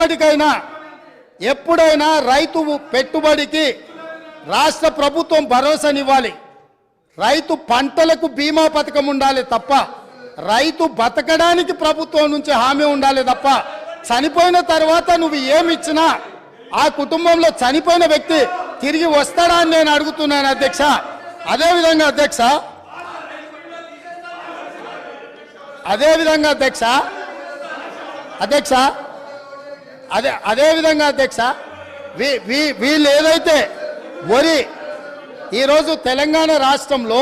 ఎప్పటికైనా ఎప్పుడైనా రైతు పెట్టుబడికి రాష్ట్ర ప్రభుత్వం భరోసానివ్వాలి. రైతు పంటలకు బీమా పథకం ఉండాలి తప్ప రైతు బతకడానికి ప్రభుత్వం నుంచి హామీ ఉండాలి తప్ప చనిపోయిన తర్వాత నువ్వు ఏమిచ్చినా ఆ కుటుంబంలో చనిపోయిన వ్యక్తి తిరిగి వస్తాడా అని నేను అడుగుతున్నాను అధ్యక్ష. అదేవిధంగా అధ్యక్ష అదేవిధంగా అధ్యక్ష అధ్యక్ష అదే అదే విధంగా అధ్యక్ష వీ వీ వీళ్ళు ఏదైతే వరి ఈరోజు తెలంగాణ రాష్ట్రంలో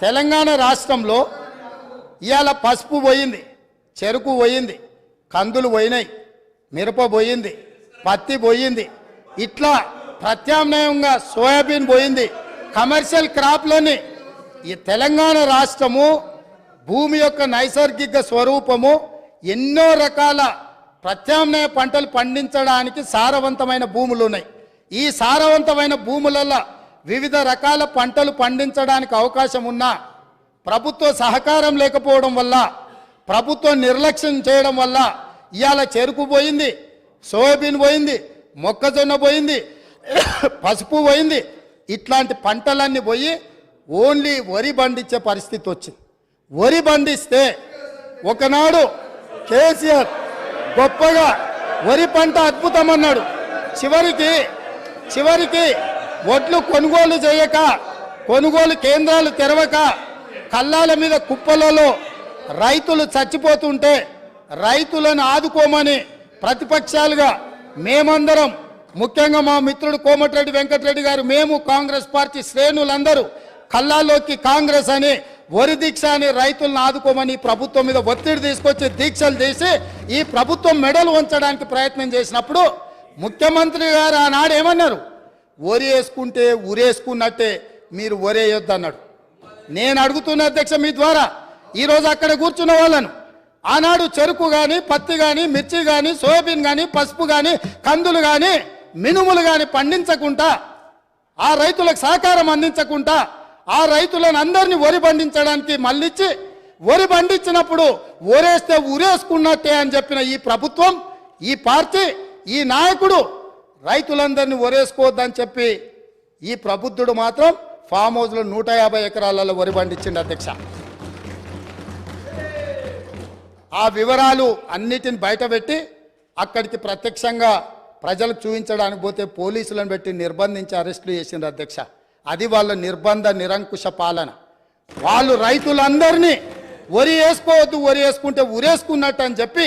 తెలంగాణ రాష్ట్రంలో ఇవాళ పసుపు పోయింది చెరుకు పోయింది కందులు పోయినాయి మిరప పోయింది పత్తి పోయింది ఇట్లా ప్రత్యామ్నాయంగా సోయాబీన్ పోయింది. కమర్షియల్ క్రాప్లని ఈ తెలంగాణ రాష్ట్రము భూమి యొక్క నైసర్గిక స్వరూపము ఎన్నో రకాల ప్రత్యామ్నాయ పంటలు పండించడానికి సారవంతమైన భూములు ఉన్నాయి. ఈ సారవంతమైన భూములలో వివిధ రకాల పంటలు పండించడానికి అవకాశం ఉన్నా ప్రభుత్వ సహకారం లేకపోవడం వల్ల ప్రభుత్వం నిర్లక్ష్యం చేయడం వల్ల ఇవాళ చెరుకు పోయింది సోయాబీన్ పోయింది మొక్కజొన్న పోయింది పసుపు పోయింది. ఇట్లాంటి పంటలన్నీ పోయి ఓన్లీ వరి పండించే పరిస్థితి వచ్చింది. వరి పండిస్తే ఒకనాడు కేసీఆర్ గొప్పగా వరి పంట అద్భుతం అన్నాడు చివరికి చివరికి వడ్లు కొనుగోలు చేయక కొనుగోలు కేంద్రాలు తెరవక కల్లాల మీద కుప్పలలో రైతులు చచ్చిపోతుంటే రైతులను ఆదుకోమని ప్రతిపక్షాలుగా మేమందరం ముఖ్యంగా మా మిత్రుడు కోమటిరెడ్డి వెంకటరెడ్డి గారు మేము కాంగ్రెస్ పార్టీ శ్రేణులందరూ కల్లాలోకి కాంగ్రెస్ అని వరి దీక్ష అని రైతులను ఆదుకోమని ప్రభుత్వం మీద ఒత్తిడి తీసుకొచ్చి దీక్షలు చేసి ఈ ప్రభుత్వం మెడలు ఉంచడానికి ప్రయత్నం చేసినప్పుడు ముఖ్యమంత్రి గారు ఆనాడు ఏమన్నారు? వరి వేసుకుంటే ఉరేసుకున్నట్టే మీరు ఒరేయొద్దు అన్నాడు నేను అడుగుతున్న అధ్యక్ష మీ ద్వారా ఈరోజు అక్కడ కూర్చున్న వాళ్ళను ఆనాడు చెరుకు కానీ పత్తి కానీ మిర్చి కానీ సోయాబీన్ కానీ పసుపు కానీ కందులు కానీ మినుములు కానీ పండించకుండా ఆ రైతులకు సహకారం అందించకుండా ఆ రైతులను అందరినీ వరి పండించడానికి మళ్ళిచ్చి వరి పండించినప్పుడు ఊరేస్తే ఊరేసుకున్నట్టే అని చెప్పిన ఈ ప్రభుత్వం ఈ పార్టీ ఈ నాయకుడు రైతులందరినీ ఒరేసుకోవద్దని చెప్పి ఈ ప్రబుద్ధుడు మాత్రం ఫామ్ హౌస్లో నూట యాభై ఎకరాలలో వరి పండించిండు అధ్యక్ష. ఆ వివరాలు అన్నిటిని బయటపెట్టి అక్కడికి ప్రత్యక్షంగా ప్రజలకు చూపించడానికి పోతే పోలీసులను పెట్టి నిర్బంధించి అరెస్టులు చేసిండ్రు అధ్యక్ష. అది వాళ్ళ నిర్బంధ నిరంకుశ పాలన. వాళ్ళు రైతులందరినీ వరి వేసుకోవద్దు వరి వేసుకుంటే ఉరేసుకున్నట్టు అని చెప్పి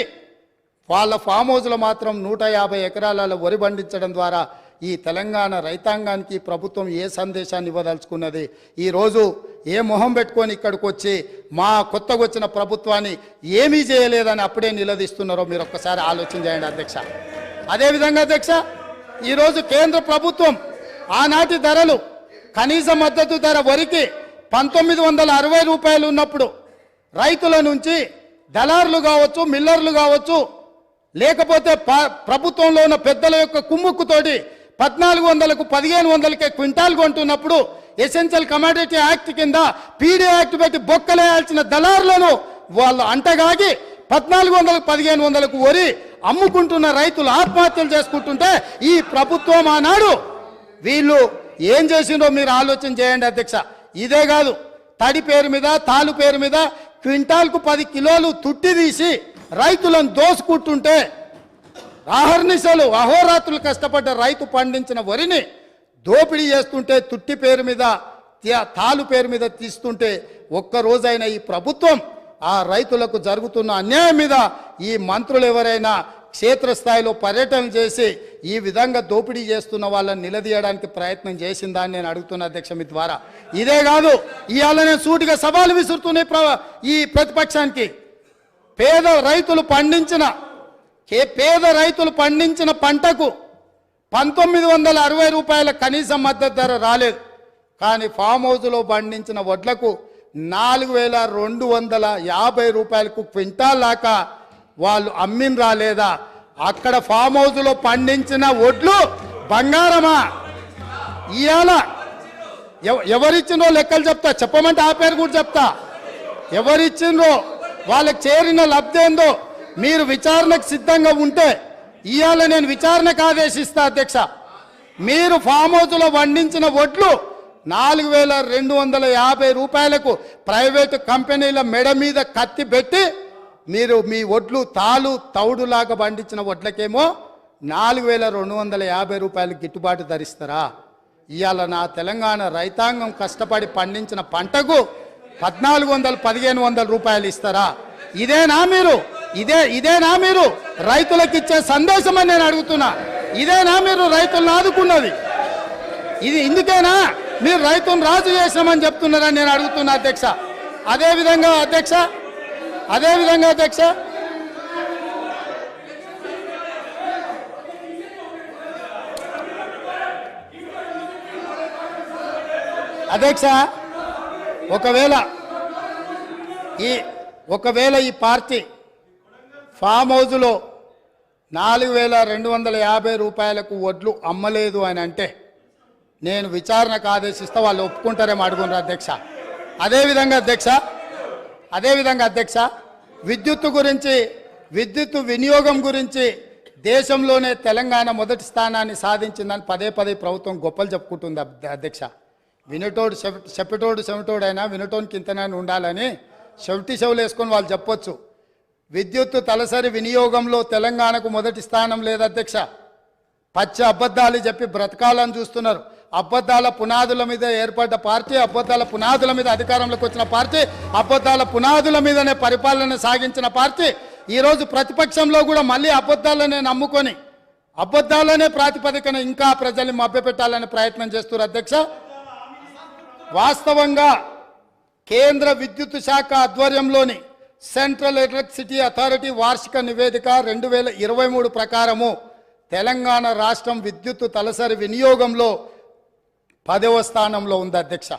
వాళ్ళ ఫామ్ హౌస్లో మాత్రం నూట యాభై ఎకరాలలో వరి పండించడం ద్వారా ఈ తెలంగాణ రైతాంగానికి ప్రభుత్వం ఏ సందేశాన్ని ఇవ్వదలుచుకున్నది? ఈరోజు ఏ మొహం పెట్టుకొని ఇక్కడికి వచ్చి మా కొత్తగా వచ్చిన ప్రభుత్వాన్ని ఏమీ చేయలేదని అప్పుడే నిలదీస్తున్నారో మీరు ఒక్కసారి ఆలోచన చేయండి అధ్యక్ష. అదేవిధంగా అధ్యక్ష ఈరోజు కేంద్ర ప్రభుత్వం ఆనాటి ధరలు కనీస మద్దతు ధర వరికి పంతొమ్మిది వందల అరవై రూపాయలు ఉన్నప్పుడు రైతుల నుంచి దళారులు కావచ్చు మిల్లర్లు కావచ్చు లేకపోతే ప్రభుత్వంలో ఉన్న పెద్దల యొక్క కుమ్ముక్కుతోటి పద్నాలుగు వందలకు పదిహేను వందలకే క్వింటాల్ కొంటున్నప్పుడు ఎసెన్షియల్ కమాడిటీ యాక్ట్ కింద పీడీ యాక్ట్ పెట్టి బొక్కలేయాల్సిన దళారులను వాళ్ళు అంటగాగి పద్నాలుగు వందలకు పదిహేను వందలకు వరి అమ్ముకుంటున్న రైతులు ఆత్మహత్యలు చేసుకుంటుంటే ఈ ప్రభుత్వం ఆనాడు వీళ్ళు ఏం చేసిండో మీరు ఆలోచన చేయండి అధ్యక్ష. ఇదే కాదు తడి పేరు మీద తాలు పేరు మీద క్వింటాల్కు పది కిలోలు తుట్టి తీసి రైతులను దోసుకుంటుంటే ఆహర్నిశలు అహోరాత్రులు కష్టపడ్డ రైతు పండించిన వరిని దోపిడీ చేస్తుంటే తుట్టి పేరు మీద తాలు పేరు మీద తీస్తుంటే ఒక్కరోజైనా ఈ ప్రభుత్వం ఆ రైతులకు జరుగుతున్న అన్యాయం మీద ఈ మంత్రులు ఎవరైనా క్షేత్రస్థాయిలో పర్యటన చేసి ఈ విధంగా దోపిడీ చేస్తున్న వాళ్ళని నిలదీయడానికి ప్రయత్నం చేసిందా అని నేను అడుగుతున్న అధ్యక్ష మీ ద్వారా. ఇదే కాదు ఇవాళ నేను సూటిగా సవాలు విసురుతున్నాయి ప్ర- ఈ ప్రతిపక్షానికి. పేద రైతులు పండించిన పేద రైతులు పండించిన పంటకు పంతొమ్మిది వందల అరవై రూపాయల కనీస మద్దతు ధర రాలేదు. కానీ ఫామ్ హౌస్లో పండించిన వడ్లకు నాలుగు వేల రెండు వందల యాభై రూపాయలకు క్వింటాల్ దాకా వాళ్ళు అమ్మిన రాలేదా అక్కడ ఫామ్ హౌస్లో పండించిన వడ్లు బంగారమా? ఇవాళ ఎవ- లెక్కలు చెప్తా. చెప్పమంటే ఆ పేరు కూడా చెప్తా. ఎవరిచ్చిండ్రో? వాళ్ళకి చేరిన లబ్ధి ఏందో? మీరు విచారణకు సిద్ధంగా ఉంటే ఇవాళ నేను విచారణకు ఆదేశిస్తా అధ్యక్ష. మీరు ఫామ్ హౌస్లో వండించిన వడ్లు నాలుగు వేల రెండు వందల యాభై రూపాయలకు ప్రైవేటు కంపెనీల మెడ మీద కత్తి పెట్టి మీరు మీ వడ్లు తాలు తౌడులాగా పండించిన వడ్లకేమో నాలుగు వేల రెండు వందల యాభై రూపాయలు గిట్టుబాటు ధరిస్తారా ఇవాళ నా తెలంగాణ రైతాంగం కష్టపడి పండించిన పంటకు పద్నాలుగు వందలు పదిహేను వందల రూపాయలు ఇస్తారా? ఇదేనా మీరు? ఇదే ఇదేనా మీరు? రైతులకు ఇచ్చే సందేశం అని నేను అడుగుతున్నా. ఇదేనా మీరు? రైతులను ఆదుకున్నది. ఇది ఇందుకేనా? మీరు రైతును రాజు చేసినామని చెప్తున్నారని నేను అడుగుతున్నా అధ్యక్ష. అదే విధంగా అధ్యక్ష అదేవిధంగా అధ్యక్ష. అధ్యక్ష ఒకవేళ ఈ ఒకవేళ ఈ పార్టీ ఫామ్ హౌజ్లో నాలుగు వేల రెండు వందల యాభై రూపాయలకు వడ్లు అమ్మలేదు అని అంటే నేను విచారణకు ఆదేశిస్తే వాళ్ళు ఒప్పుకుంటారేమో అడుగున్నారు అధ్యక్ష. అదేవిధంగా అధ్యక్ష అదేవిధంగా అధ్యక్ష విద్యుత్తు గురించి విద్యుత్తు వినియోగం గురించి దేశంలోనే తెలంగాణ మొదటి స్థానాన్ని సాధించిందని పదే పదే ప్రభుత్వం గొప్పలు చెప్పుకుంటుంది అధ్యక్ష. వినటోడు చెప్పటోడు చెమటోడైనా వినటోనికి ఇంతనైనా ఉండాలని చెవిటి చెవులు వేసుకొని వాళ్ళు చెప్పొచ్చు. విద్యుత్తు తలసరి వినియోగంలో తెలంగాణకు మొదటి స్థానం లేదు అధ్యక్ష. పచ్చ అబద్ధాలు చెప్పి బ్రతకాలని చూస్తున్నారు. అబద్ధాల పునాదుల మీద ఏర్పడ్డ పార్టీ అబద్ధాల పునాదుల మీద అధికారంలోకి వచ్చిన పార్టీ అబద్ధాల పునాదుల మీదనే పరిపాలన సాగించిన పార్టీ ఈరోజు ప్రతిపక్షంలో కూడా మళ్ళీ అబద్ధాలనే నమ్ముకొని అబద్ధాలనే ప్రాతిపదికన ఇంకా ప్రజల్ని మభ్యపెట్టాలనే ప్రయత్నం చేస్తున్నారు అధ్యక్ష. వాస్తవంగా కేంద్ర విద్యుత్ శాఖ ఆధ్వర్యంలోని సెంట్రల్ ఎలక్ట్రిసిటీ అథారిటీ వార్షిక నివేదిక రెండు వేల ఇరవై మూడు ప్రకారము తెలంగాణ రాష్ట్రం విద్యుత్ తలసరి వినియోగంలో పదవ స్థానంలో ఉంది అధ్యక్ష.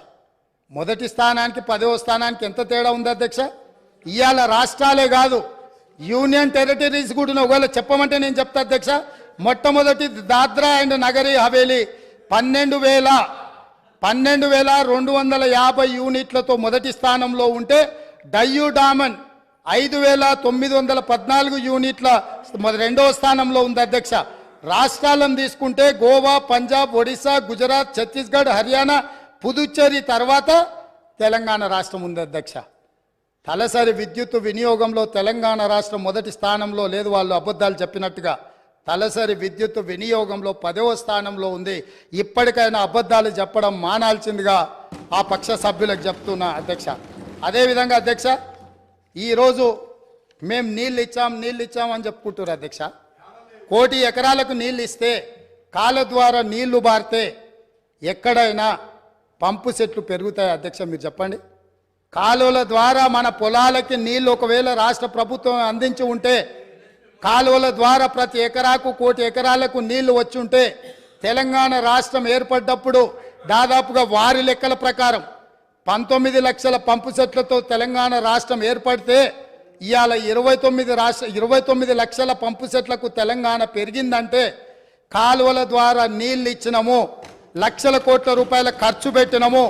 మొదటి స్థానానికి పదవ స్థానానికి ఎంత తేడా ఉంది అధ్యక్ష? ఇవాళ రాష్ట్రాలే కాదు యూనియన్ టెరిటరీస్ కూడా ఒకవేళ చెప్పమంటే నేను చెప్తా అధ్యక్ష మొట్టమొదటి దాద్రా అండ్ నగరి హవేలీ పన్నెండు వేల పన్నెండు వేల రెండు వందల యాభై యూనిట్లతో మొదటి స్థానంలో ఉంటే డయ్యూ డామన్ ఐదు వేల తొమ్మిది వందల పద్నాలుగు యూనిట్ల రెండవ స్థానంలో ఉంది అధ్యక్ష. రాష్ట్రాలను తీసుకుంటే గోవా పంజాబ్ ఒడిశా గుజరాత్ ఛత్తీస్గఢ్ హర్యానా పుదుచ్చేరి తర్వాత తెలంగాణ రాష్ట్రం ఉంది అధ్యక్ష. తలసరి విద్యుత్ వినియోగంలో తెలంగాణ రాష్ట్రం మొదటి స్థానంలో లేదు వాళ్ళు అబద్ధాలు చెప్పినట్టుగా. తలసరి విద్యుత్ వినియోగంలో పదవ స్థానంలో ఉంది. ఇప్పటికైనా అబద్ధాలు చెప్పడం మానాల్సిందిగా ఆ పక్ష సభ్యులకు చెప్తున్నా అధ్యక్ష. అదేవిధంగా అధ్యక్ష ఈరోజు మేము నీళ్ళు ఇచ్చాం నీళ్ళు ఇచ్చాం అని చెప్పుకుంటారు అధ్యక్ష. కోటి ఎకరాలకు నీళ్ళు ఇస్తే కాల ద్వారా నీళ్ళు బారితే ఎక్కడైనా పంపు సెట్లు పెరుగుతాయి. అధ్యక్ష మీరు చెప్పండి. కాలువల ద్వారా మన పొలాలకి నీళ్ళు ఒకవేళ రాష్ట్ర ప్రభుత్వం అందించి ఉంటే కాలువల ద్వారా ప్రతి ఎకరాకు కోటి ఎకరాలకు నీళ్ళు వచ్చి ఉంటే తెలంగాణ రాష్ట్రం ఏర్పడ్డప్పుడు దాదాపుగా వారి లెక్కల ప్రకారం పంతొమ్మిది లక్షల పంపు సెట్లతో తెలంగాణ రాష్ట్రం ఏర్పడితే ఇవాళ ఇరవై తొమ్మిది రాష్ట్ర ఇరవై తొమ్మిది లక్షల పంపు సెట్లకు తెలంగాణ పెరిగిందంటే కాలువల ద్వారా నీళ్ళు ఇచ్చినము లక్షల కోట్ల రూపాయల ఖర్చు పెట్టినము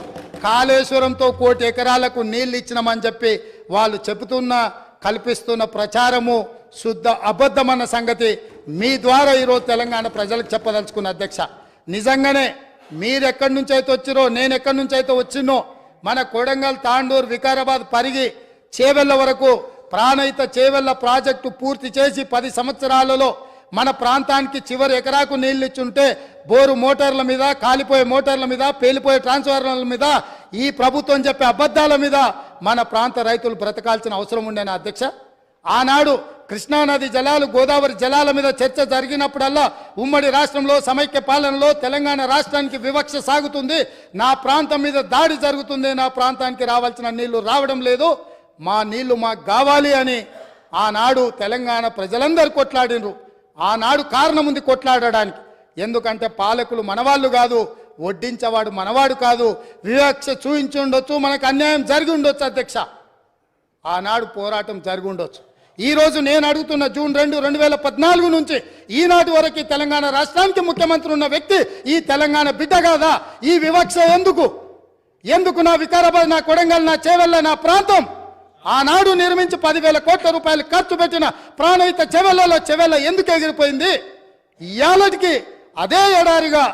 కాళేశ్వరంతో కోటి ఎకరాలకు నీళ్ళు ఇచ్చినామని చెప్పి వాళ్ళు చెబుతున్న కల్పిస్తున్న ప్రచారము శుద్ధ అబద్ధమన్న సంగతి మీ ద్వారా ఈరోజు తెలంగాణ ప్రజలకు చెప్పదలుచుకున్న అధ్యక్ష. నిజంగానే మీరెక్కడి నుంచి అయితే వచ్చిరో నేను ఎక్కడి నుంచి అయితే వచ్చినో మన కొడంగల్ తాండూరు వికారాబాద్ పరిగి చేవెళ్ళ వరకు ప్రాణహిత చేవెళ్ళ ప్రాజెక్టు పూర్తి చేసి పది సంవత్సరాలలో మన ప్రాంతానికి చివరి ఎకరాకు నీళ్ళు ఇచ్చుంటే బోరు మోటార్ల మీద కాలిపోయే మోటార్ల మీద పేలిపోయే ట్రాన్స్ఫార్మర్ల మీద ఈ ప్రభుత్వం చెప్పే అబద్ధాల మీద మన ప్రాంత రైతులు బ్రతకాల్సిన అవసరం ఉండేనా అధ్యక్ష? ఆనాడు కృష్ణానది జలాలు గోదావరి జలాల మీద చర్చ జరిగినప్పుడల్లా ఉమ్మడి రాష్ట్రంలో సమైక్య పాలనలో తెలంగాణ రాష్ట్రానికి వివక్ష సాగుతుంది. నా ప్రాంతం మీద దాడి జరుగుతుంది. నా ప్రాంతానికి రావాల్సిన నీళ్ళు రావడం లేదు. మా నీళ్ళు మాకు కావాలి అని ఆనాడు తెలంగాణ ప్రజలందరూ కొట్లాడినరు ఆనాడు కారణం ఉంది కొట్లాడడానికి. ఎందుకంటే పాలకులు మనవాళ్ళు కాదు వడ్డించేవాడు మనవాడు కాదు. వివక్ష చూయించి ఉండొచ్చు మనకు అన్యాయం జరిగి ఉండొచ్చు అధ్యక్ష. ఆనాడు పోరాటం జరిగి ఉండొచ్చు. ఈరోజు నేను అడుగుతున్న జూన్ రెండు రెండు వేల పద్నాలుగు నుంచి ఈనాటి వరకు తెలంగాణ రాష్ట్రానికి ముఖ్యమంత్రి ఉన్న వ్యక్తి ఈ తెలంగాణ బిడ్డ కాదా? ఈ వివక్ష ఎందుకు? ఎందుకు నా వికారాబాద్ నా కొడంగల్ నా చేవెళ్ళ నా ప్రాంతం? ఆనాడు నిర్మించి పదివేల కోట్ల రూపాయలు ఖర్చు పెట్టిన ప్రాణహిత చెవెళ్ళలో చెవెళ్ళ ఎందుకు ఎగిరిపోయింది? ఇయాలటికి అదే ఎడారిగా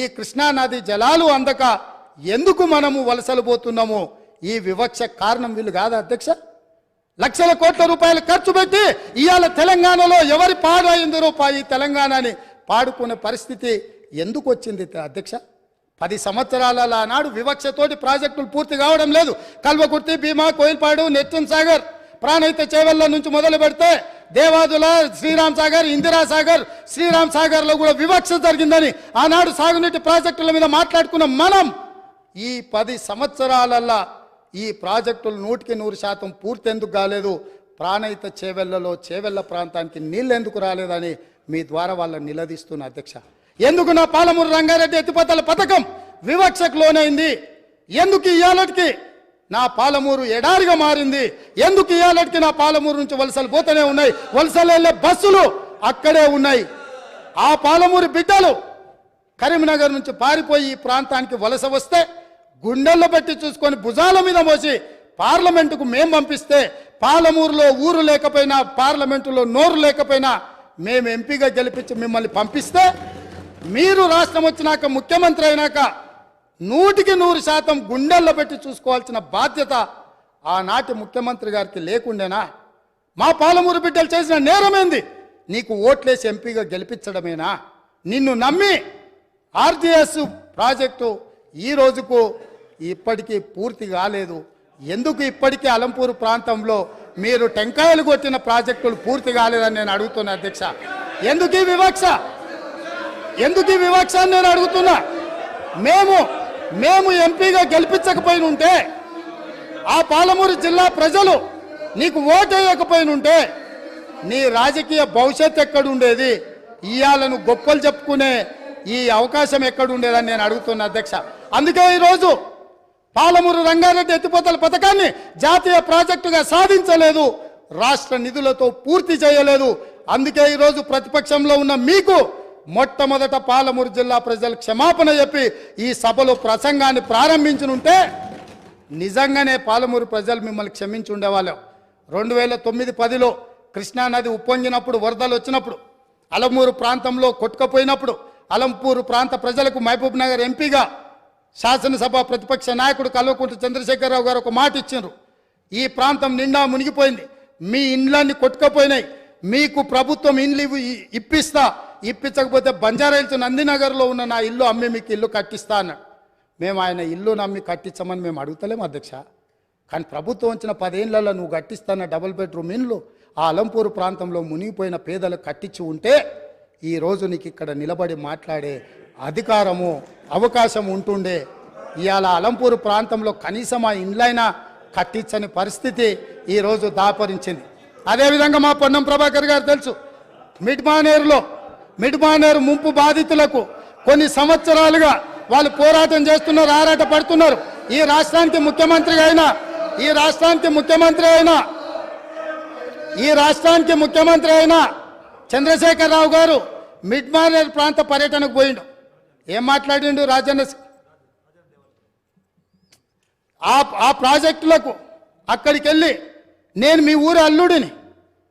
ఈ కృష్ణా నది జలాలు అందక ఎందుకు మనము వలసలు పోతున్నాము? ఈ వివక్ష కారణం వీళ్ళు కాదా అధ్యక్ష? లక్షల కోట్ల రూపాయలు ఖర్చు పెట్టి ఇవాళ తెలంగాణలో ఎవరి పాడైంది రూపాయి? తెలంగాణని పాడుకునే పరిస్థితి ఎందుకు వచ్చింది అధ్యక్ష? పది సంవత్సరాల నాడు వివక్షతోటి ప్రాజెక్టులు పూర్తి కావడం లేదు. కల్వకుర్తి భీమా కోయిల్పాడు నెట్టన్ సాగర్ ప్రాణహిత చేవెళ్ళ నుంచి మొదలు పెడితే దేవాదుల శ్రీరామ్ సాగర్ ఇందిరా సాగర్ శ్రీరామ్ సాగర్లో కూడా వివక్ష జరిగిందని ఆనాడు సాగునీటి ప్రాజెక్టుల మీద మాట్లాడుకున్న మనం ఈ పది సంవత్సరాలల్లా ఈ ప్రాజెక్టులు నూటికి నూరు శాతం పూర్తి ఎందుకు కాలేదు. ప్రాణహిత చేవెళ్ళలో చేవెళ్ళ ప్రాంతానికి నీళ్ళు ఎందుకు రాలేదని మీ ద్వారా వాళ్ళని నిలదీస్తున్న అధ్యక్ష. ఎందుకు నా పాలమూరు రంగారెడ్డి ఎత్తిపోతల పథకం వివక్షకు లోనైంది? ఎందుకు ఇవాళకి నా పాలమూరు ఎడారిగా మారింది. ఎందుకు ఇవాళకి నా పాలమూరు నుంచి వలసలు పోతూనే ఉన్నాయి? వలసలు వెళ్ళే బస్సులు అక్కడే ఉన్నాయి. ఆ పాలమూరు బిడ్డలు కరీంనగర్ నుంచి పారిపోయి ఈ ప్రాంతానికి వలస వస్తే గుండెల్లో పెట్టి చూసుకొని భుజాల మీద మోసి పార్లమెంటుకు మేం పంపిస్తే పాలమూరులో ఊరు లేకపోయినా పార్లమెంటులో నోరు లేకపోయినా మేము ఎంపీగా గెలిపించి మిమ్మల్ని పంపిస్తే మీరు రాష్ట్రం వచ్చినాక ముఖ్యమంత్రి అయినాక నూటికి నూరు శాతం గుండెల్లో పెట్టి చూసుకోవాల్సిన బాధ్యత ఆనాటి ముఖ్యమంత్రి గారికి లేకుండేనా? మా పాలమూరు బిడ్డలు చేసిన నేరమేంది? నీకు ఓట్లేసి ఎంపీగా గెలిపించడమేనా? నిన్ను నమ్మి ఆర్జీఎస్ ప్రాజెక్టు ఈ రోజుకు ఇప్పటికీ పూర్తి కాలేదు. ఎందుకు ఇప్పటికీ అలంపూరు ప్రాంతంలో మీరు టెంకాయలు కొట్టిన ప్రాజెక్టులు పూర్తి కాలేదని నేను అడుగుతున్నా అధ్యక్ష. ఎందుకు ఈ వివక్ష? ఎందుకు ఈ వివక్ష అని నేను అడుగుతున్నా? మేము మేము ఎంపీగా గెలిపించకపోయినుంటే ఆ పాలమూరు జిల్లా ప్రజలు నీకు ఓటు నీ రాజకీయ భవిష్యత్ ఎక్కడుండేది? ఇయాలను గొప్పలు చెప్పుకునే ఈ అవకాశం ఎక్కడుండేదని నేను అడుగుతున్నా అధ్యక్ష. అందుకే ఈరోజు పాలమూరు రంగారెడ్డి ఎత్తిపోతల పథకాన్ని జాతీయ ప్రాజెక్టుగా సాధించలేదు రాష్ట్ర నిధులతో పూర్తి చేయలేదు. అందుకే ఈరోజు ప్రతిపక్షంలో ఉన్న మీకు మొట్టమొదట పాలమూరు జిల్లా ప్రజలు క్షమాపణ చెప్పి ఈ సభలో ప్రసంగాన్ని ప్రారంభించనుంటే నిజంగానే పాలమూరు ప్రజలు మిమ్మల్ని క్షమించి ఉండేవాళ్ళం. రెండు వేల తొమ్మిది పదిలో కృష్ణానది ఉప్పొంగినప్పుడు వరదలు వచ్చినప్పుడు అలమూరు ప్రాంతంలో కొట్టుకపోయినప్పుడు అలంపూరు ప్రాంత ప్రజలకు మహబూబ్ నగర్ ఎంపీగా శాసనసభ ప్రతిపక్ష నాయకుడు కల్వకుంట్ల చంద్రశేఖరరావు గారు ఒక మాట ఇచ్చిండ్రు. ఈ ప్రాంతం నిండా మునిగిపోయింది. మీ ఇండ్లన్నీ కొట్టుకపోయినాయి. మీకు ప్రభుత్వం ఇండ్లు ఇ- ఇప్పిస్తా. ఇప్పించకపోతే బంజారాయిల్స్ నందినగర్లో ఉన్న నా ఇల్లు అమ్మి మీకు ఇల్లు కట్టిస్తా అన్నాడు. మేము ఆయన ఇల్లు నమ్మి కట్టించమని మేము అడుగుతలేము అధ్యక్ష. కానీ ప్రభుత్వం వచ్చిన పదేళ్ళలో నువ్వు కట్టిస్తాన డబుల్ బెడ్రూమ్ ఇండ్లు ఆ అలంపూరు ప్రాంతంలో మునిగిపోయిన పేదలకు కట్టించి ఉంటే ఈ రోజు నీకు ఇక్కడ నిలబడి మాట్లాడే అధికారము అవకాశం ఉంటుండే. ఇవాళ అలంపూరు ప్రాంతంలో కనీసం ఆ ఇండ్లైనా కట్టించని పరిస్థితి ఈరోజు దాపరించింది. అదేవిధంగా మా పొన్నం ప్రభాకర్ గారు తెలుసు మిడ్ మిడ్మానేరు ముంపు బాధితులకు కొన్ని సంవత్సరాలుగా వాళ్ళు పోరాటం చేస్తున్నారు ఆరాట పడుతున్నారు. ఈ రాష్ట్రానికి ముఖ్యమంత్రి అయినా ఈ రాష్ట్రానికి ముఖ్యమంత్రి అయినా ఈ రాష్ట్రానికి ముఖ్యమంత్రి అయిన చంద్రశేఖరరావు గారు మిడ్మానేర్ ప్రాంత పర్యటనకు పోయిండు. ఏం మాట్లాడిండు రాజన్న ఆ ఆ ప్రాజెక్టులకు అక్కడికి వెళ్ళి నేను మీ ఊరి అల్లుడిని.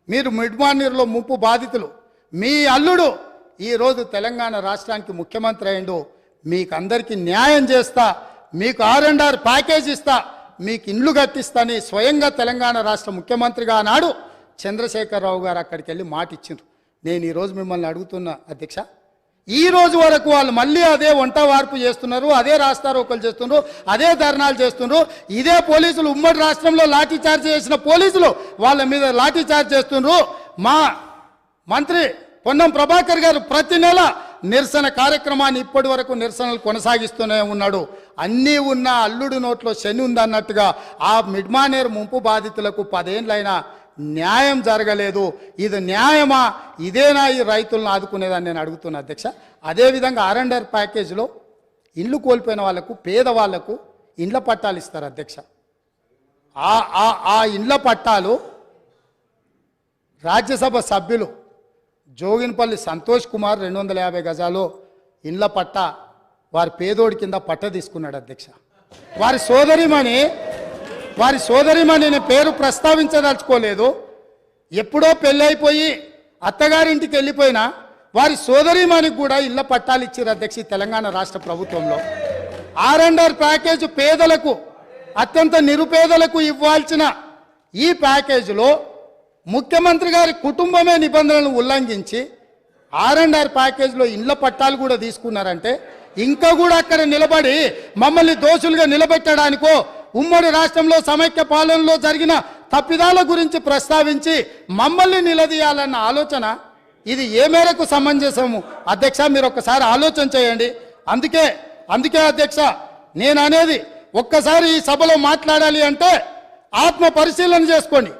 మీరు మిడ్ ముప్పు ముంపు బాధితులు. మీ అల్లుడు ఈరోజు తెలంగాణ రాష్ట్రానికి ముఖ్యమంత్రి అయిండు మీకు అందరికీ న్యాయం చేస్తా మీకు ఆర్ అండ్ ఆర్ ప్యాకేజ్ ఇస్తా మీకు ఇండ్లు కట్టిస్తాని స్వయంగా తెలంగాణ రాష్ట్ర ముఖ్యమంత్రిగా ఆనాడు చంద్రశేఖరరావు గారు అక్కడికి వెళ్ళి మాట ఇచ్చిండ్రు నేను ఈరోజు మిమ్మల్ని అడుగుతున్నా అధ్యక్ష. ఈ రోజు వరకు వాళ్ళు మళ్ళీ అదే వంట వార్పు చేస్తున్నారు అదే రాస్తారోకలు చేస్తున్నారు అదే ధర్నాలు చేస్తున్నారు. ఇదే పోలీసులు ఉమ్మడి రాష్ట్రంలో లాఠీ చార్జ్ చేసిన పోలీసులు వాళ్ళ మీద లాఠీ చార్జ్ చేస్తున్నారు. మా మంత్రి పొన్నం ప్రభాకర్ గారు ప్రతి నెల నిరసన కార్యక్రమాన్ని ఇప్పటి వరకు నిరసనలు కొనసాగిస్తూనే ఉన్నాడు. అన్నీ ఉన్న అల్లుడు నోట్లో శని ఉందన్నట్టుగా ఆ మిడ్మానేర్ ముంపు బాధితులకు పదేళ్ళైనా న్యాయం జరగలేదు. ఇది న్యాయమా? ఇదేనా ఈ రైతులను ఆదుకునేదని నేను అడుగుతున్నా అధ్యక్ష. అదేవిధంగా ఆర్ఎండర్ ప్యాకేజీలో ఇల్లు కోల్పోయిన వాళ్ళకు పేదవాళ్ళకు ఇండ్ల పట్టాలు ఇస్తారు అధ్యక్ష. ఆ ఆ ఆ ఇండ్ల పట్టాలు రాజ్యసభ సభ్యులు జోగినపల్లి సంతోష్ కుమార్ రెండు వందల యాభై గజాలు ఇండ్ల పట్ట వారి పేదోడి కింద పట్ట తీసుకున్నాడు అధ్యక్ష. వారి సోదరిమణి వారి సోదరిమణి నేను పేరు ప్రస్తావించదలుచుకోలేదు. ఎప్పుడో పెళ్ళైపోయి అత్తగారింటికి వెళ్ళిపోయినా వారి సోదరిమణికి కూడా ఇళ్ళ పట్టాలు ఇచ్చారు అధ్యక్ష తెలంగాణ రాష్ట్ర ప్రభుత్వంలో. ఆర్ అండ్ ఆర్ ప్యాకేజ్ పేదలకు అత్యంత నిరుపేదలకు ఇవ్వాల్సిన ఈ ప్యాకేజీలో ముఖ్యమంత్రి గారి కుటుంబమే నిబంధనలను ఉల్లంఘించి ఆర్ అండ్ ఆర్ ప్యాకేజ్లో ఇండ్ల పట్టాలు కూడా తీసుకున్నారంటే ఇంకా కూడా అక్కడ నిలబడి మమ్మల్ని దోషులుగా నిలబెట్టడానికో ఉమ్మడి రాష్ట్రంలో సమైక్య పాలనలో జరిగిన తప్పిదాల గురించి ప్రస్తావించి మమ్మల్ని నిలదీయాలన్న ఆలోచన ఇది ఏ మేరకు సమంజసము? అధ్యక్ష మీరు ఒక్కసారి ఆలోచన చేయండి. అందుకే అందుకే అధ్యక్ష నేను అనేది ఒక్కసారి ఈ సభలో మాట్లాడాలి అంటే ఆత్మ పరిశీలన చేసుకోండి.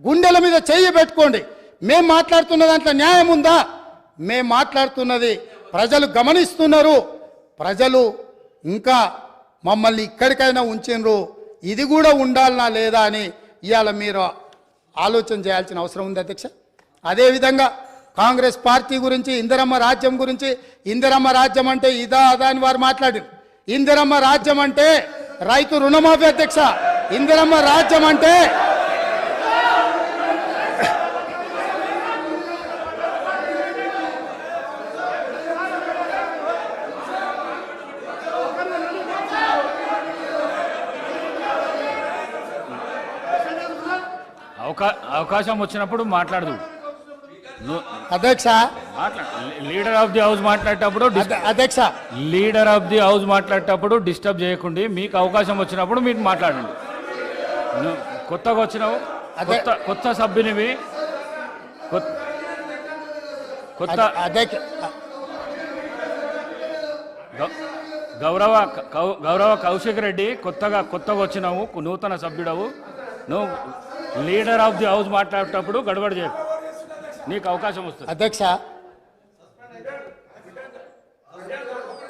గుండెల మీద చెయ్యి పెట్టుకోండి. మేము మాట్లాడుతున్న దాంట్లో న్యాయం ఉందా? మేం మాట్లాడుతున్నది ప్రజలు గమనిస్తున్నారు. ప్రజలు ఇంకా మమ్మల్ని ఇక్కడికైనా ఉంచినరు. ఇది కూడా ఉండాలనా లేదా అని ఇవాళ మీరు ఆలోచన చేయాల్సిన అవసరం ఉంది అధ్యక్ష. అదేవిధంగా కాంగ్రెస్ పార్టీ గురించి ఇందిరమ్మ రాజ్యం గురించి ఇందిరమ్మ రాజ్యం అంటే ఇదా అదా అని వారు మాట్లాడారు. ఇందిరమ్మ రాజ్యం అంటే రైతు రుణమాఫీ అధ్యక్ష. ఇందిరమ్మ రాజ్యం అంటే అవకాశం వచ్చినప్పుడు మాట్లాడదు. అధ్యక్ష. లీడర్ ఆఫ్ ది హౌస్ మాట్లాడేటప్పుడు అధ్యక్ష. లీడర్ ఆఫ్ ది హౌస్ మాట్లాడేటప్పుడు డిస్టర్బ్ చేయకండి. మీకు అవకాశం వచ్చినప్పుడు మీరు మాట్లాడండి. కొత్తగా వచ్చినావు. కొత్త కొత్త సభ్యునివి. కొత్త- గౌరవ గౌరవ కౌశిక్ రెడ్డి కొత్తగా కొత్తగా వచ్చినావు. నూతన సభ్యుడవు. నువ్వు లీడర్ ఆఫ్ ది హౌస్ మాట్లాడేటప్పుడు గడబడి చేయకు. నీకు అవకాశం వస్తుంది. అధ్యక్ష.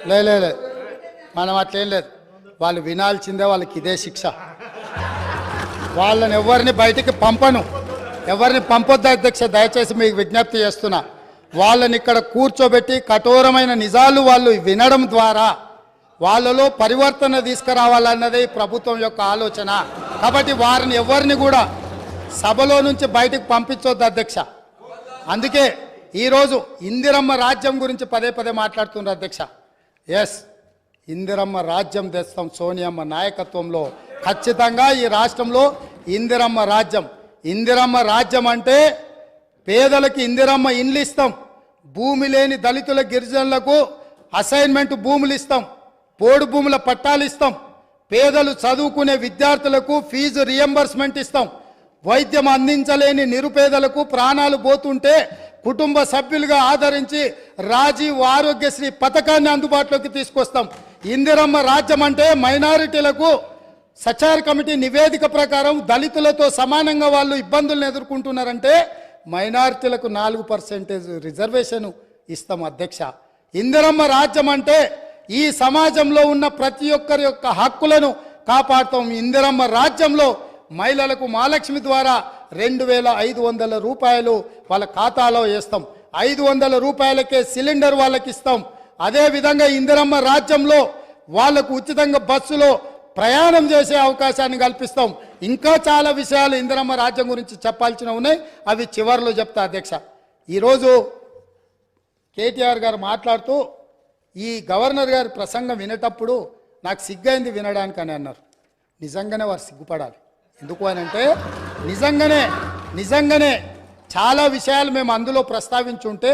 లే లే లే. మనం అట్లేం లేదు. వాళ్ళు వినాల్సిందే వాళ్ళకి ఇదే శిక్ష. వాళ్ళని ఎవరిని బయటికి పంపను. ఎవరిని పంపొద్దు అధ్యక్ష దయచేసి మీకు విజ్ఞప్తి చేస్తున్నా. వాళ్ళని ఇక్కడ కూర్చోబెట్టి కఠోరమైన నిజాలు వాళ్ళు వినడం ద్వారా వాళ్ళలో పరివర్తన తీసుకురావాలన్నదే ప్రభుత్వం యొక్క ఆలోచన. కాబట్టి వారిని ఎవరిని కూడా సభలో నుంచి బయటకు పంపించొద్దు అధ్యక్ష. అందుకే ఈరోజు ఇందిరమ్మ రాజ్యం గురించి పదే పదే మాట్లాడుతున్నారు అధ్యక్ష. ఎస్ ఇందిరమ్మ రాజ్యం తెస్తాం సోనియమ్మ నాయకత్వంలో. ఖచ్చితంగా ఈ రాష్ట్రంలో ఇందిరమ్మ రాజ్యం. ఇందిరమ్మ రాజ్యం అంటే పేదలకు ఇందిరమ్మ ఇండ్లు ఇస్తాం. భూమి లేని దళితుల గిరిజనులకు అసైన్మెంట్ భూములు ఇస్తాం. పోడు భూముల పట్టాలు ఇస్తాం. పేదలు చదువుకునే విద్యార్థులకు ఫీజు రియంబర్స్మెంట్ ఇస్తాం. వైద్యం అందించలేని నిరుపేదలకు ప్రాణాలు పోతుంటే కుటుంబ సభ్యులుగా ఆదరించి రాజీవ్ ఆరోగ్యశ్రీ పథకాన్ని అందుబాటులోకి తీసుకొస్తాం. ఇందిరమ్మ రాజ్యం అంటే మైనారిటీలకు సచార్ కమిటీ నివేదిక ప్రకారం దళితులతో సమానంగా వాళ్ళు ఇబ్బందులను ఎదుర్కొంటున్నారంటే మైనారిటీలకు నాలుగు పర్సెంటేజ్ రిజర్వేషన్ ఇస్తాం అధ్యక్ష. ఇందిరమ్మ రాజ్యం అంటే ఈ సమాజంలో ఉన్న ప్రతి ఒక్కరి యొక్క హక్కులను కాపాడుతాం. ఇందిరమ్మ రాజ్యంలో మహిళలకు మహాలక్ష్మి ద్వారా రెండు వేల ఐదు వందల రూపాయలు వాళ్ళ ఖాతాలో వేస్తాం. ఐదు వందల రూపాయలకే సిలిండర్ వాళ్ళకి ఇస్తాం. అదేవిధంగా ఇందిరమ్మ రాజ్యంలో వాళ్ళకు ఉచితంగా బస్సులో ప్రయాణం చేసే అవకాశాన్ని కల్పిస్తాం. ఇంకా చాలా విషయాలు ఇందిరమ్మ రాజ్యం గురించి చెప్పాల్సిన ఉన్నాయి. అవి చివరిలో చెప్తా అధ్యక్ష. ఈరోజు కేటీఆర్ గారు మాట్లాడుతూ ఈ గవర్నర్ గారి ప్రసంగం వినేటప్పుడు నాకు సిగ్గైంది వినడానికి అని అన్నారు. నిజంగానే వారు సిగ్గుపడాలి. ఎందుకు అని అంటే నిజంగానే నిజంగానే చాలా విషయాలు మేము అందులో ప్రస్తావించుంటే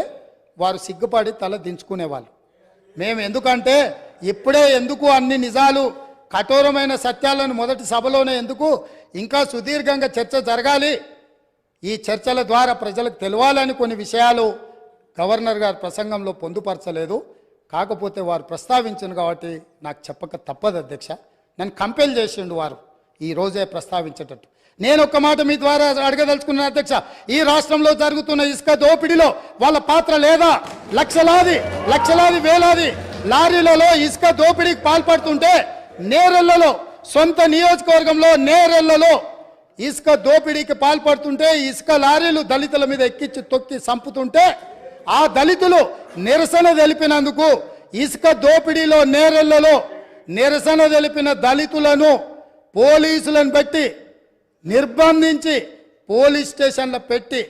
వారు సిగ్గుపడి తల దించుకునేవాళ్ళు. మేము ఎందుకంటే ఇప్పుడే ఎందుకు అన్ని నిజాలు కఠోరమైన సత్యాలను మొదటి సభలోనే ఎందుకు ఇంకా సుదీర్ఘంగా చర్చ జరగాలి. ఈ చర్చల ద్వారా ప్రజలకు తెలవాలని కొన్ని విషయాలు గవర్నర్ గారి ప్రసంగంలో పొందుపరచలేదు. కాకపోతే వారు ప్రస్తావించను కాబట్టి నాకు చెప్పక తప్పదు అధ్యక్ష. నన్ను కంపెల్ చేసిండు వారు. ఈ రోజే ప్రస్తావించేటట్టు. నేను ఒక్క మాట మీ ద్వారా అడగదలుచుకున్న అధ్యక్ష ఈ రాష్ట్రంలో జరుగుతున్న ఇసుక దోపిడీలో వాళ్ళ పాత్ర లేదా? లక్షలాది లక్షలాది వేలాది లారీలలో ఇసుక దోపిడీకి పాల్పడుతుంటే నేరెళ్ళలో సొంత నియోజకవర్గంలో నేరెళ్ళలో ఇసుక దోపిడీకి పాల్పడుతుంటే ఇసుక లారీలు దళితుల మీద ఎక్కించి తొక్కి సంపుతుంటే ఆ దళితులు నిరసన తెలిపినందుకు ఇసుక దోపిడీలో నేరెళ్ళలో నిరసన తెలిపిన దళితులను పోలీసులను పెట్టి నిర్బంధించి పోలీస్ స్టేషన్లో పెట్టి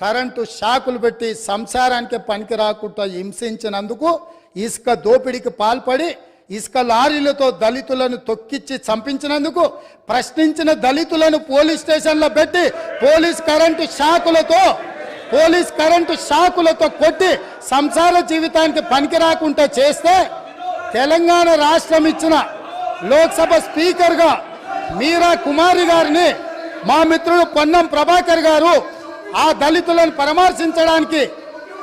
కరెంటు షాకులు పెట్టి సంసారానికి పనికి రాకుండా హింసించినందుకు ఇసుక దోపిడీకి పాల్పడి ఇసుక లారీలతో దళితులను తొక్కిచ్చి చంపించినందుకు ప్రశ్నించిన దళితులను పోలీస్ స్టేషన్లో పెట్టి పోలీస్ కరెంటు షాకులతో పోలీస్ కరెంటు షాకులతో కొట్టి సంసార జీవితానికి పనికి రాకుండా చేస్తే తెలంగాణ రాష్ట్రం ఇచ్చిన లోక్సభ స్పీకర్గా మీరా కుమారి గారిని మా మిత్రుడు పొన్నం ప్రభాకర్ గారు ఆ దళితులను పరామర్శించడానికి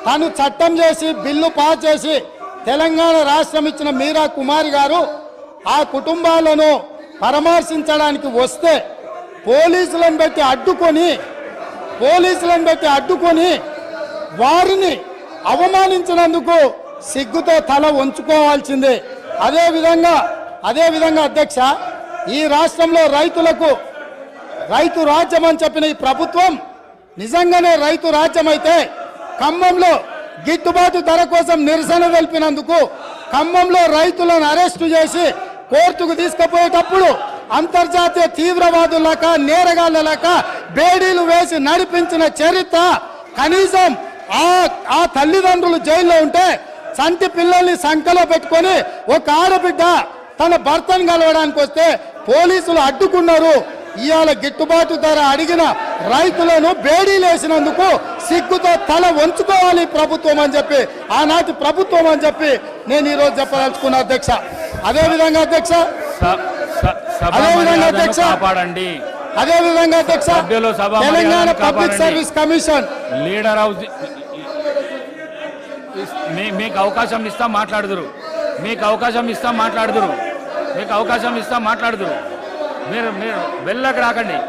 తను చట్టం చేసి బిల్లు పాస్ చేసి తెలంగాణ రాష్ట్రం ఇచ్చిన మీరా కుమారి గారు ఆ కుటుంబాలను పరామర్శించడానికి వస్తే పోలీసులను పెట్టి అడ్డుకొని పోలీసులను పెట్టి అడ్డుకొని వారిని అవమానించినందుకు సిగ్గుతో తల ఉంచుకోవాల్సిందే అదేవిధంగా అదేవిధంగా అదే విధంగా అధ్యక్ష ఈ రాష్ట్రంలో రైతులకు రైతు రాజ్యం అని చెప్పిన ఈ ప్రభుత్వం నిజంగానే రైతు రాజ్యం అయితే ఖమ్మంలో గిట్టుబాటు ధర కోసం నిరసన తెలిపినందుకు ఖమ్మంలో రైతులను అరెస్టు చేసి కోర్టుకు తీసుకుపోయేటప్పుడు అంతర్జాతీయ తీవ్రవాదులక నేరగాళ్ళలక బేడీలు వేసి నడిపించిన చరిత్ర కనీసం ఆ ఆ తల్లిదండ్రులు జైల్లో ఉంటే సంటి పిల్లల్ని సంఖ్యలో పెట్టుకొని ఒక ఆడబిడ్డ తన భర్తను కలవడానికి వస్తే పోలీసులు అడ్డుకున్నారు ఇవాళ గిట్టుబాటు ధర అడిగిన రైతులను బేడీలేసినందుకు సిగ్గుతో తల వంచుకోవాలి ప్రభుత్వం అని చెప్పి ఆనాటి ప్రభుత్వం అని చెప్పి నేను ఈరోజు చెప్పదలుచుకున్నా అధ్యక్ష అదే విధంగా అధ్యక్ష స- స- సభా అదే విధంగా మర్యాదను అధ్యక్ష. కాపాడండి అదే విధంగా అధ్యక్ష Telangana public. Service commission leader మీకు అవకాశం ఇస్తాం మాట్లాడుదురు మీకు అవకాశం ఇస్తాం మాట్లాడుదురు మీకు అవకాశం ఇస్తాం మాట్లాడుదురు. మీరు మీరు వెళ్ళకు రాకండి.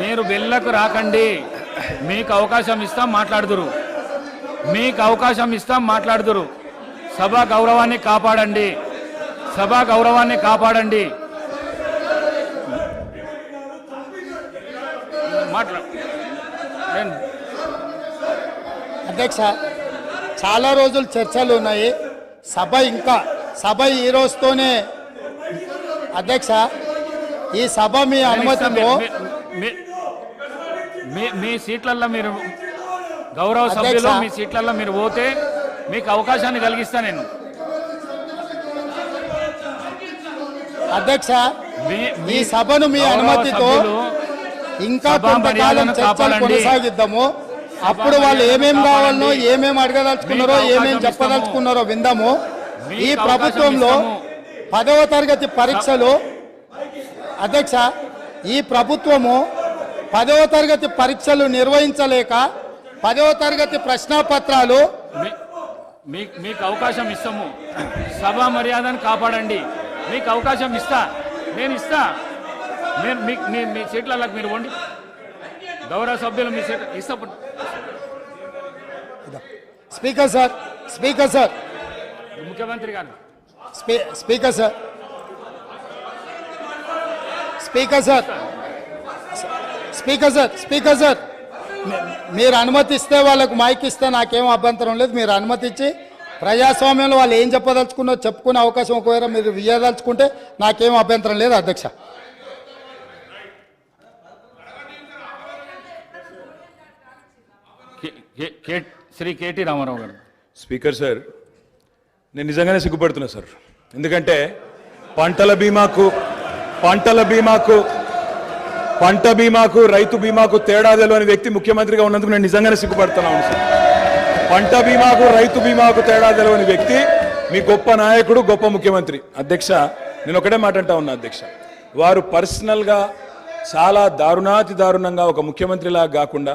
మీరు వెళ్ళకు రాకండి. మీకు అవకాశం ఇస్తాం మాట్లాడుదురు. మీకు అవకాశం ఇస్తాం మాట్లాడుదురు. సభా గౌరవాన్ని కాపాడండి. సభా గౌరవాన్ని కాపాడండి. మాట్లా అధ్యక్ష చాలా రోజులు చర్చలు ఉన్నాయి. సభ ఇంకా సభ ఈ రోజుతోనే అధ్యక్ష ఈ సభ మీ అనుమతితో మీ- సీట్లలో మీరు గౌరవ. సభ్యులు మీ సీట్లలో మీరు పోతే మీకు అవకాశాన్ని కలిగిస్తా నేను అధ్యక్ష మీ- సభను మీ అనుమతితో ఇంకా కొంతకాలం చర్చలు. కొనసాగిద్దాము అప్పుడు వాళ్ళు మర్యాదను ఏమేం కావాలనో కాపాడండి. ఏమేం అడగదలుచుకున్నారో మీకు ఏమేం అవకాశం చెప్పదలుచుకున్నారో విందాము ఈ ప్రభుత్వంలో. పదవ తరగతి పరీక్షలు అధ్యక్ష ఈ ప్రభుత్వము పదవ తరగతి పరీక్షలు నిర్వహించలేక పదవ తరగతి ప్రశ్నాపత్రాలు మీకు అవకాశం ఇస్తాము. సభా మర్యాదను కాపాడండి. మీకు అవకాశం ఇస్తా. నేను ఇస్తా. నేను మీ మీ మీరు వండి. గౌరవ సభ్యులు మీ సీట్ ఇస్తా. Speaker sir speaker sir. ముఖ్యమంత్రి గారు. Speaker sir. Speaker sir. Speaker sir speaker sir. మీరు అనుమతిస్తే వాళ్ళకు మైక్ ఇస్తే నాకేం అభ్యంతరం లేదు. మీరు అనుమతించి ప్రజాస్వామ్యంలో వాళ్ళు ఏం చెప్పదలుచుకున్నో చెప్పుకునే అవకాశం ఒకవేళ మీరు ఇయ్యదలుచుకుంటే నాకేం అభ్యంతరం లేదు అధ్యక్ష. శ్రీ కేటీ రామారావు గారు. స్పీకర్ సార్ నేను నిజంగానే సిగ్గుపడుతున్నా సార్. ఎందుకంటే పంటల బీమాకు పంటల బీమాకు పంట బీమాకు రైతు బీమాకు తేడా తెలియని వ్యక్తి ముఖ్యమంత్రిగా ఉన్నందుకు నేను నిజంగానే సిగ్గుపడుతున్నాను సార్. పంట బీమాకు రైతు బీమాకు తేడా తెలియని వ్యక్తి మీ గొప్ప నాయకుడు గొప్ప ముఖ్యమంత్రి. అధ్యక్ష నేను ఒకటే మాట అంటా ఉన్నా అధ్యక్ష. వారు పర్సనల్గా చాలా దారుణాతి దారుణంగా ఒక ముఖ్యమంత్రిలా కాకుండా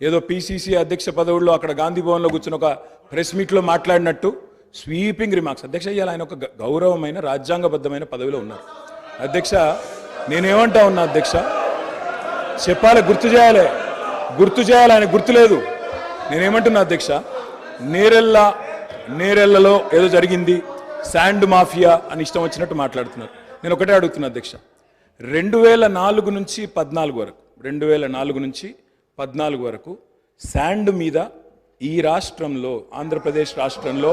ఏదో పిసిసి అధ్యక్ష పదవుల్లో అక్కడ గాంధీ భవన్లో కూర్చుని ఒక ప్రెస్ మీట్లో మాట్లాడినట్టు స్వీపింగ్ రిమార్క్స్. అధ్యక్ష ఇవాళ ఆయన ఒక గౌరవమైన రాజ్యాంగబద్ధమైన పదవిలో ఉన్నారు. అధ్యక్ష నేనేమంటా ఉన్నా అధ్యక్ష చెప్పాలి గుర్తు చేయాలి. గుర్తు చేయాలి ఆయన గుర్తు లేదు. నేనేమంటున్నా అధ్యక్ష నేరెళ్ళ నేరెళ్ళలో ఏదో జరిగింది శాండ్ మాఫియా అని ఇష్టం వచ్చినట్టు మాట్లాడుతున్నారు. నేను ఒకటే అడుగుతున్నా అధ్యక్ష రెండు వేల నాలుగు నుంచి పద్నాలుగు వరకు రెండు వేల నాలుగు నుంచి పద్నాలుగు వరకు శాండ్ మీద ఈ రాష్ట్రంలో ఆంధ్రప్రదేశ్ రాష్ట్రంలో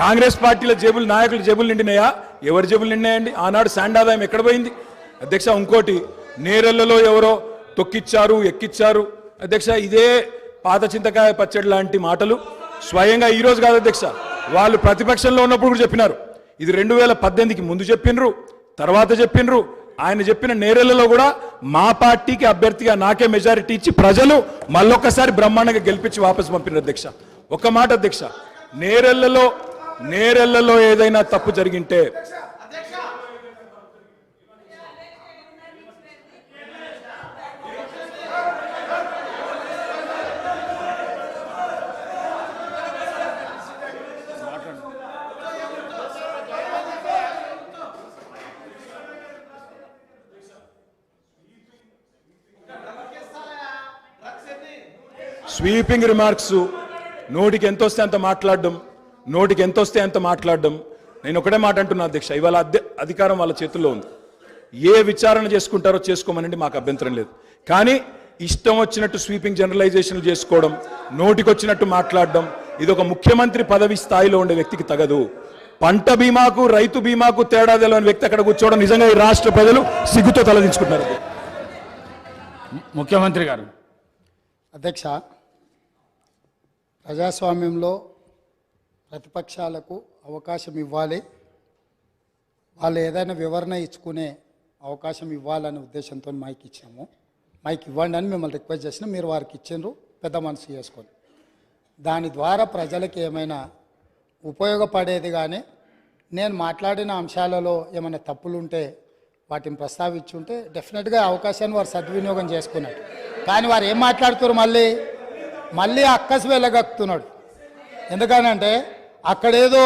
కాంగ్రెస్ పార్టీల జేబులు నాయకుల జేబులు నిండినాయా? ఎవరి జేబులు నిండినాయండి? ఆనాడు శాండ్ ఆదాయం ఎక్కడ పోయింది? అధ్యక్ష ఇంకోటి నేరెళ్ళలో ఎవరో తొక్కిచ్చారు ఎక్కిచ్చారు. అధ్యక్ష ఇదే పాత చింతకాయ పచ్చడి లాంటి మాటలు. స్వయంగా ఈరోజు కాదు అధ్యక్ష వాళ్ళు ప్రతిపక్షంలో ఉన్నప్పుడు కూడా చెప్పినారు. ఇది రెండు వేల పద్దెనిమిదికి ముందు చెప్పినరు తర్వాత చెప్పినరు. ఆయన చెప్పిన నేరెళ్ళలో కూడా మా పార్టీకి అభ్యర్థిగా నాకే మెజారిటీ ఇచ్చి ప్రజలు మళ్ళొక్కసారి బ్రహ్మాండంగా గెలిపించి వాపసు పంపినారు అధ్యక్ష. ఒక మాట అధ్యక్ష నేరెళ్ళలో నేరెళ్ళలో ఏదైనా తప్పు జరిగింటే స్వీపింగ్ రిమార్క్స్ నోటికి ఎంత వస్తే అంత మాట్లాడడం. నోటికి ఎంత వస్తే అంత మాట్లాడడం. నేను ఒకటే మాట అంటున్నా అధ్యక్ష ఇవాళ అధికారం వాళ్ళ చేతుల్లో ఉంది. ఏ విచారణ చేసుకుంటారో చేసుకోమనండి మాకు అభ్యంతరం లేదు. కానీ ఇష్టం వచ్చినట్టు స్వీపింగ్ జనరలైజేషన్లు చేసుకోవడం నోటికి వచ్చినట్టు మాట్లాడడం ఇది ఒక ముఖ్యమంత్రి పదవి స్థాయిలో ఉండే వ్యక్తికి తగదు. పంట బీమాకు రైతు బీమాకు తేడా తెలియని వ్యక్తి అక్కడ కూర్చోవడం నిజంగా ఈ రాష్ట్ర ప్రజలు సిగ్గుతో తలదించుకుంటున్నారు. ముఖ్యమంత్రి గారు. అధ్యక్ష ప్రజాస్వామ్యంలో ప్రతిపక్షాలకు అవకాశం ఇవ్వాలి. వాళ్ళు ఏదైనా వివరణ ఇచ్చుకునే అవకాశం ఇవ్వాలనే ఉద్దేశంతో మైక్ ఇచ్చాము. మైక్ ఇవ్వండి అని మిమ్మల్ని రిక్వెస్ట్ చేసిన మీరు వారికి ఇచ్చిండ్రు. పెద్ద మనసు చేసుకొని దాని ద్వారా ప్రజలకు ఏమైనా ఉపయోగపడేది కానీ నేను మాట్లాడిన అంశాలలో ఏమైనా తప్పులు ఉంటే వాటిని ప్రస్తావించుంటే డెఫినెట్గా అవకాశాన్ని వారు సద్వినియోగం చేసుకున్నాడు కానీ వారు ఏం మాట్లాడుతున్నారు మళ్ళీ? మళ్ళీ అక్కసి వెళ్ళగక్కుతున్నాడు ఎందుకనంటే అక్కడేదో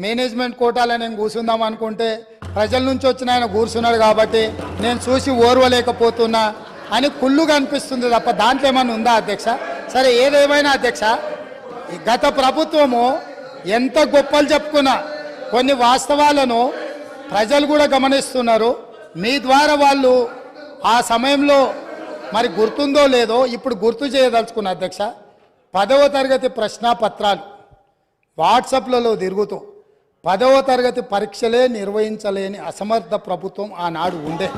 మేనేజ్మెంట్ కోటాలో నేను కూర్చుందాం అనుకుంటే ప్రజల నుంచి వచ్చిన ఆయన కూర్చున్నాడు కాబట్టి నేను చూసి ఓర్వలేకపోతున్నా అని కుళ్ళుగా అనిపిస్తుంది తప్ప దాంట్లో ఏమైనా ఉందా అధ్యక్ష? సరే ఏదేమైనా అధ్యక్ష గత ప్రభుత్వము ఎంత గొప్పలు చెప్పుకున్నా కొన్ని వాస్తవాలను ప్రజలు కూడా గమనిస్తున్నారు. మీ ద్వారా వాళ్ళు ఆ సమయంలో మరి గుర్తుందో లేదో ఇప్పుడు గుర్తు చేయదలుచుకున్న అధ్యక్ష. పదవ తరగతి ప్రశ్నాపత్రాలు వాట్సాప్లలో తిరుగుతూ పదవ తరగతి పరీక్షలే నిర్వహించలేని అసమర్థ ప్రభుత్వం ఆనాడు ఉండే.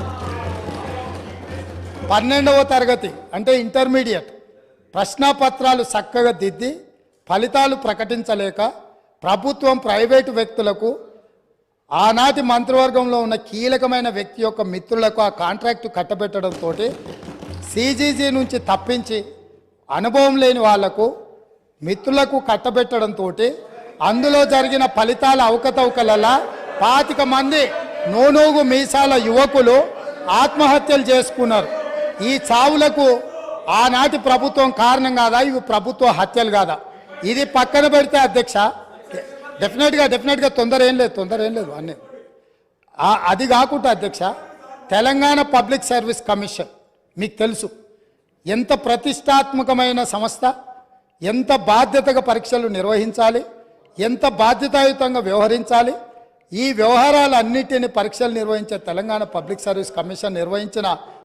పన్నెండవ తరగతి అంటే ఇంటర్మీడియట్. ప్రశ్నపత్రాలు చక్కగా దిద్ది ఫలితాలు ప్రకటించలేక ప్రభుత్వం ప్రైవేటు వ్యక్తులకు ఆనాటి మంత్రివర్గంలో ఉన్న కీలకమైన వ్యక్తి యొక్క మిత్రులకు ఆ కాంట్రాక్టు కట్టబెట్టడంతో సీజీజీ నుంచి తప్పించి అనుభవం లేని వాళ్ళకు మిత్రులకు కట్టబెట్టడంతో అందులో జరిగిన ఫలితాల అవకతవకలలా పాతిక మంది నూనూగు మీసాల యువకులు ఆత్మహత్యలు చేసుకున్నారు. ఈ చావులకు ఆనాటి ప్రభుత్వం కారణం కాదా? ఇవి ప్రభుత్వ హత్యలు కాదా? ఇది పక్కన పెడితే అధ్యక్ష డెఫినెట్గా డెఫినెట్గా తొందర ఏం లేదు తొందర ఏం లేదు అన్నీ. అది కాకుండా అధ్యక్ష తెలంగాణ పబ్లిక్ సర్వీస్ కమిషన్ మీకు తెలుసు ఎంత ప్రతిష్టాత్మకమైన సంస్థ? ఎంత బాధ్యతగా పరీక్షలు నిర్వహించాలి ఎంత బాధ్యతాయుతంగా వ్యవహరించాలి ఈ వ్యవహారాలన్నిటిని పరీక్షలు నిర్వహించే తెలంగాణ పబ్లిక్ సర్వీస్ కమిషన్ నిర్వహించిన